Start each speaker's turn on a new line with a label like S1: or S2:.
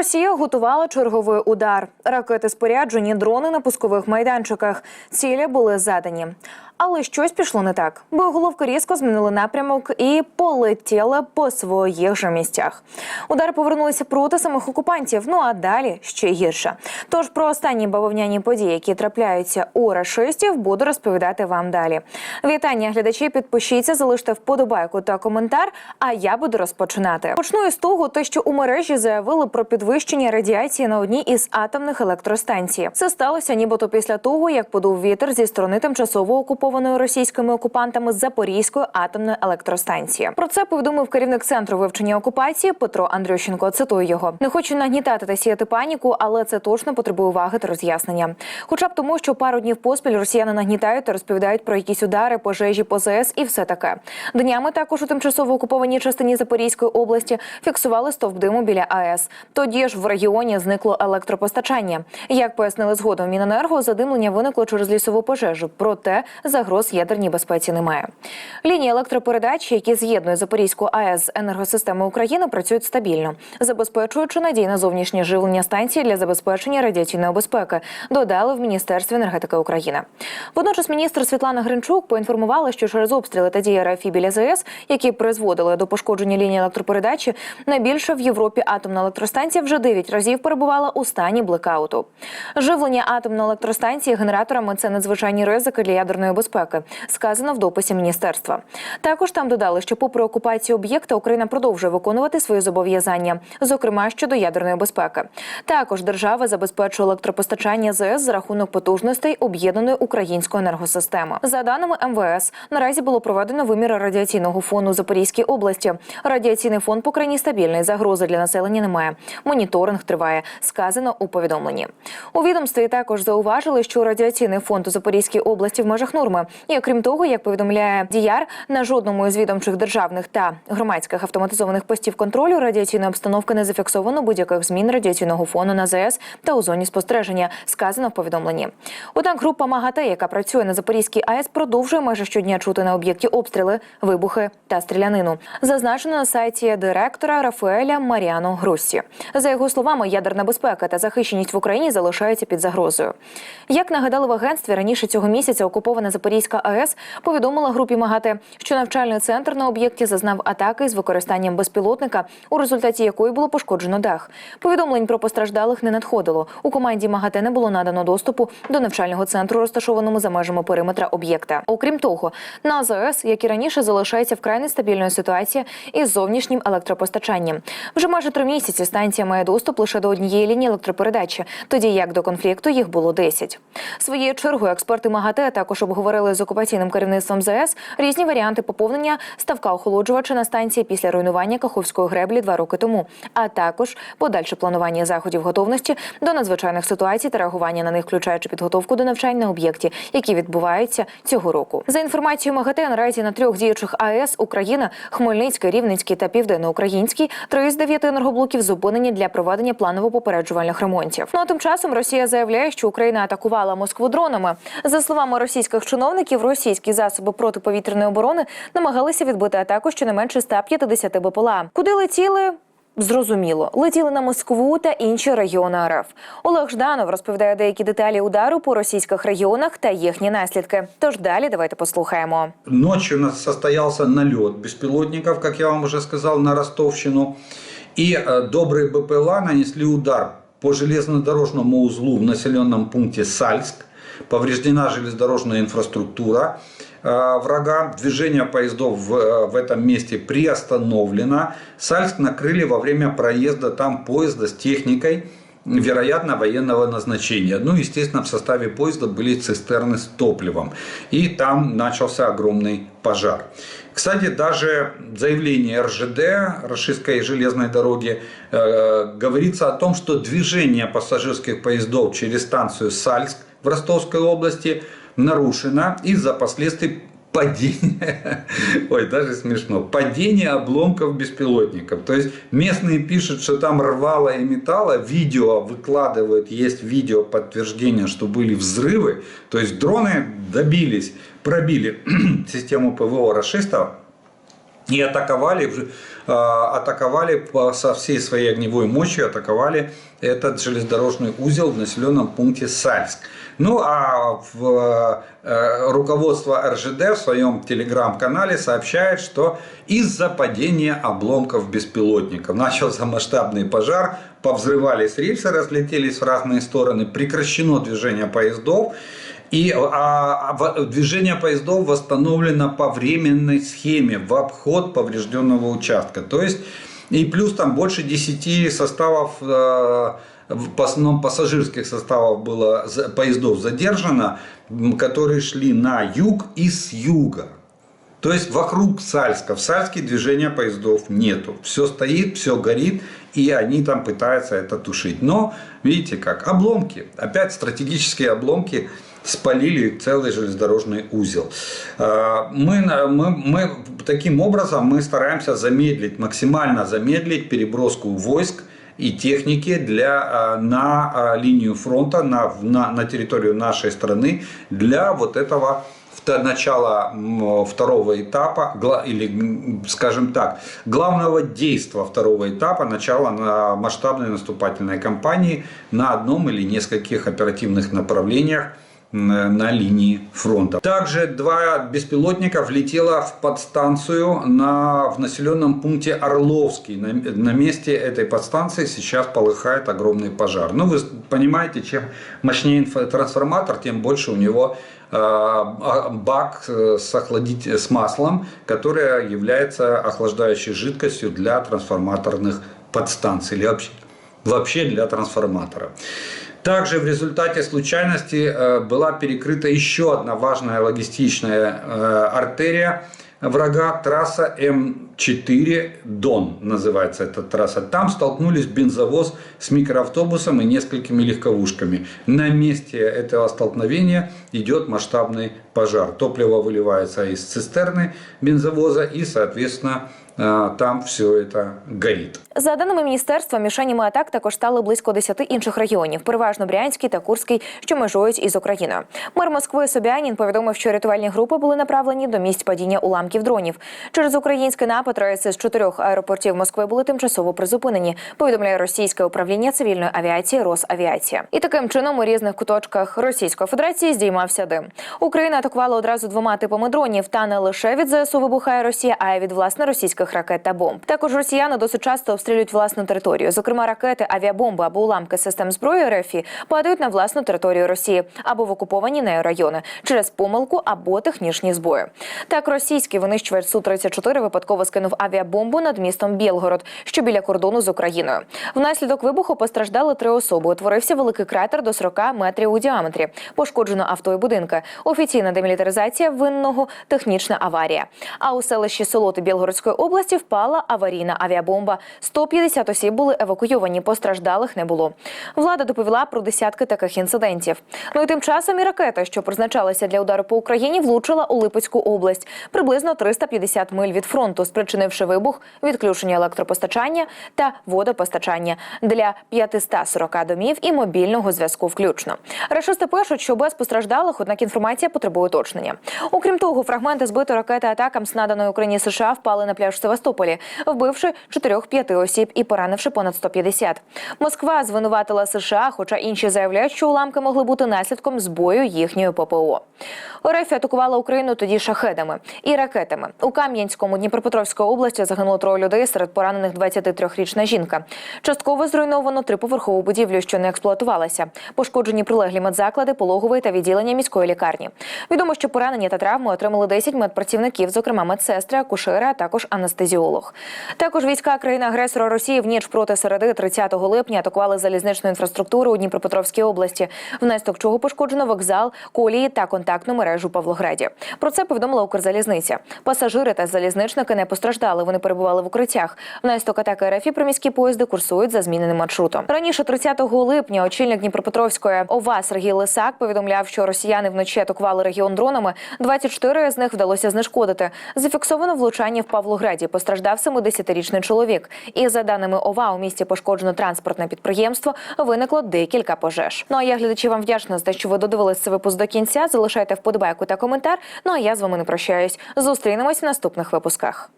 S1: Росія готувала черговий удар. Ракети споряджені, дрони на пускових майданчиках. Цілі були задані. Але щось пішло не так. Боєголовки різко змінили напрямок і полетіли по своїх же місцях. Удари повернулися проти самих окупантів. Ну а далі ще гірше. Тож про останні бавовняні події, які трапляються у рашистів, буду розповідати вам далі. Вітання, глядачі. Підпишіться, залиште вподобайку та коментар. А я буду розпочинати. Почну із того, те, що у мережі заявили про підвищення радіації на одній із атомних електростанцій. Це сталося нібито після того, як подув вітер зі сторони тимчасово окупованої російськими окупантами Запорізької атомної електростанції. Про це повідомив керівник центру вивчення окупації Петро Андрющенко. Цитую його: не хочу нагнітати та сіяти паніку, але це точно потребує уваги та роз'яснення. Хоча б тому, що пару днів поспіль росіяни нагнітають та розповідають про якісь удари, пожежі, по ЗС і все таке. Днями також у тимчасово окупованій частині Запорізької області фіксували стовп диму біля АЕС. Тоді ж в регіоні зникло електропостачання. Як пояснили згодом Міненерго, задимлення виникло через лісову пожежу. Проте загроз ядерній безпеці немає. Лінії електропередач, які з'єднують Запорізьку АЕС з енергосистемою України, працюють стабільно, забезпечуючи надійне зовнішнє живлення станції для забезпечення радіаційної безпеки. Додали в міністерстві енергетики України. Водночас міністр Світлана Гринчук поінформувала, що через обстріли та дії РФ біля ЗАЕС, які призводили до пошкодження лінії електропередачі, найбільша в Європі атомна електростанція вже 9 разів перебувала у стані блекауту. Живлення атомної електростанції генераторами це надзвичайні ризики для ядерної безпеки, сказано в дописі міністерства. Також там додали, що, попри окупацію об'єкта, Україна продовжує виконувати свої зобов'язання, зокрема щодо ядерної безпеки. Також держава забезпечує електропостачання ЗС за рахунок потужностей об'єднаної української енергосистеми. За даними МВС, наразі було проведено виміри радіаційного фону у Запорізькій області. Радіаційний фон по країні стабільний. Загрози для населення немає. Моніторинг триває. Сказано у повідомленні. У відомстві також зауважили, що радіаційний фонд у Запорізькій області в межах норми. І окрім того, як повідомляє Діяр, на жодному із відомчих державних та громадських автоматизованих постів контролю радіаційної обстановки не зафіксовано будь-яких змін радіаційного фону на ЗС та у зоні спостереження. Сказано в повідомленні. Однак група МАГАТЕ, яка працює на Запорізькій АЕС, продовжує майже щодня чути на об'єкті обстріли, вибухи та стрілянину. Зазначено на сайті директора Рафаеля Маріано Груссі. За його словами, ядерна безпека та захищеність в Україні залишаються під загрозою. Як нагадали в агентстві раніше цього місяця, окупована Запорізька АЕС повідомила групі МАГАТЕ, що навчальний центр на об'єкті зазнав атаки з використанням безпілотника, у результаті якої було пошкоджено дах. Повідомлень про постраждалих не надходило. У команді МАГАТЕ не було надано доступу до навчального центру, розташованому за межами периметра об'єкта. Окрім того, на АЗС, як і раніше, залишається вкрай нестабільною ситуація із зовнішнім електропостачанням. Вже майже три місяці станція має доступ лише до однієї лінії електропередачі, тоді як до конфлікту їх було 10. Своєю чергою експерти МАГАТЕ також обговорили з окупаційним керівництвом ЗС різні варіанти поповнення ставка охолоджувача на станції після руйнування Каховської греблі два роки тому, а також подальше планування заходів готовності до надзвичайних ситуацій та реагування на них, включаючи підготовку до навчань на об'єкті, які відбуваються цього року. За інформацією МАГАТЕ, наразі на трьох діючих АЕС Україна, Хмельницький, Рівненський та Південноукраїнський три з дев'яти енергоблоків зупинені для проведення планово-попереджувальних ремонтів. Ну а тим часом Росія заявляє, що Україна атакувала Москву дронами. За словами російських чиновників, російські засоби протиповітряної оборони намагалися відбити атаку щонайменше 150 БПЛА. Куди летіли? Зрозуміло, летіли на Москву та інші регіони РФ. Олег Жданов розповідає деякі деталі удару по російських регіонах та їхні наслідки. Тож далі давайте послухаємо.
S2: Ночью у нас состоялся налет беспилотников, как я вам уже сказал, на Ростовщину. И э, добрые БПЛА нанесли удар по железнодорожному узлу в населенном пункте Сальск. Повреждена железнодорожная инфраструктура э, врага. Движение поездов в, э, в этом месте приостановлено. Сальск накрыли во время проезда там поезда с техникой вероятно, военного назначения. Ну, естественно, в составе поезда были цистерны с топливом. И там начался огромный пожар. Кстати, даже заявление РЖД, Российской железной дороги, э, говорится о том, что движение пассажирских поездов через станцию Сальск в Ростовской области нарушено из-за последствий падение, ой, даже смешно, падение обломков беспилотников. То есть местные пишут, что там рвало и металло, видео выкладывают, есть видео подтверждения, что были взрывы. То есть дроны добились, пробили систему ПВО расистов, и атаковали, э, атаковали со всей своей огневой мощью, атаковали этот железнодорожный узел в населенном пункте Сальск. Ну а в, э, руководство РЖД в своем телеграм-канале сообщает, что из-за падения обломков беспилотников начался масштабный пожар, повзрывались рельсы, разлетелись в разные стороны, прекращено движение поездов. И а, а, движение поездов восстановлено по временной схеме в обход поврежденного участка. То есть и плюс там больше 10 составов, э, в основном пассажирских составов было поездов задержано, которые шли на юг и с юга. То есть вокруг Сальска. В Сальске движения поездов нету. Все стоит, все горит, и они там пытаются это тушить. Но, видите как, обломки. Опять стратегические обломки спалили целый железнодорожный узел. Э, Мы, на- мы, мы таким образом мы стараемся замедлить, максимально замедлить переброску войск и техники для, э, на э, линию фронта, на, на, на территорию нашей страны для вот этого начала второго этапа, или, скажем так, главного действия второго этапа, начала на масштабной наступательной кампании на одном или нескольких оперативных направлениях на линии фронта. Также два беспилотника влетело в подстанцию на, в населенном пункте Орловский. На, на месте этой подстанции сейчас полыхает огромный пожар. Ну, вы понимаете, чем мощнее трансформатор, тем больше у него э, а, бак э, с, охладить, с маслом, которое является охлаждающей жидкостью для трансформаторных подстанций или вообще, вообще для трансформатора. Также в результате случайности э, была перекрыта еще одна важная логистичная э, артерия врага, трасса М4 Дон называется эта трасса. Там столкнулись бензовоз с микроавтобусом и несколькими легковушками. На месте этого столкновения идет масштабный пожар. Топливо выливается из цистерны бензовоза и, соответственно, там все это горит.
S1: За даними міністерства, мішенями атак також стали близько 10 інших регіонів, переважно Брянський та Курський, що межують із Україною. Мер Москви Собянін повідомив, що рятувальні групи були направлені до місць падіння уламків дронів. Через український напад рейси з чотирьох аеропортів Москви були тимчасово призупинені. Повідомляє російське управління цивільної авіації Росавіація. І таким чином у різних куточках Російської Федерації здіймався дим. Україна атакувала одразу двома типами дронів. Та не лише від ЗСУ вибухає Росія, а й від власне російських ракет та бомб. Також росіяни досить часто обстрілюють власну територію. Зокрема, ракети, авіабомби або уламки систем зброї РФ падають на власну територію Росії або в окуповані нею райони через помилку або технічні збої. Так, російський винищувач су 34 випадково скинув авіабомбу над містом Білгород, що біля кордону з Україною. Внаслідок вибуху постраждали три особи. Утворився великий кратер до 40 метрів у діаметрі. Пошкоджено авто і будинки. Офіційна демілітаризація винного технічна аварія. А у селищі Солоти Білгородської області впала аварійна авіабомба. 150 осіб були евакуйовані. Постраждалих не було. Влада доповіла про десятки таких інцидентів. Ну і тим часом і ракета, що призначалася для удару по Україні, влучила у Липецьку область приблизно 350 миль від фронту, спричинивши вибух, відключення електропостачання та водопостачання для 540 домів і мобільного зв'язку. Включно Рашисти пишуть, що без постраждалих, однак інформація потребує уточнення. Окрім того, фрагменти збитої ракети атакам з наданої Україні США впали на пляж Севастополі, вбивши 4-5 осіб і поранивши понад 150. Москва звинуватила США, хоча інші заявляють, що уламки могли бути наслідком збою їхньої ППО. РФ атакувала Україну тоді шахедами і ракетами. У Кам'янському Дніпропетровської області загинуло троє людей. Серед поранених 23-річна жінка. Частково зруйновано триповерхову будівлю, що не експлуатувалася. Пошкоджені прилеглі медзаклади, пологовий та відділення міської лікарні. Відомо, що поранення та травми отримали 10 медпрацівників, зокрема медсестри, акушери, а також анестезіолог. Також війська країни-агресора Росії в ніч проти середи 30 липня атакували залізничну інфраструктуру у Дніпропетровській області, внаслідок чого пошкоджено вокзал, колії та контактну мережу в Павлограді. Про це повідомила Укрзалізниця. Пасажири та залізничники не постраждали. Вони перебували в укриттях. Внаслідок атаки РФ приміські поїзди курсують за зміненим маршрутом. Раніше 30 липня очільник Дніпропетровської ОВА Сергій Лисак повідомляв, що росіяни вночі атакували регіон дронами. 24 з них вдалося знешкодити. Зафіксовано влучання в Павлограді. Постраждав 70-річний чоловік. І за даними ОВА, у місті пошкоджено транспортне підприємство. Виникло декілька пожеж. Ну а я глядачі вам вдячна за те, що ви додивились цей випуск до кінця. Залишайте вподобайку та коментар. Ну а я з вами не прощаюсь. Зустрінемось в наступних випусках.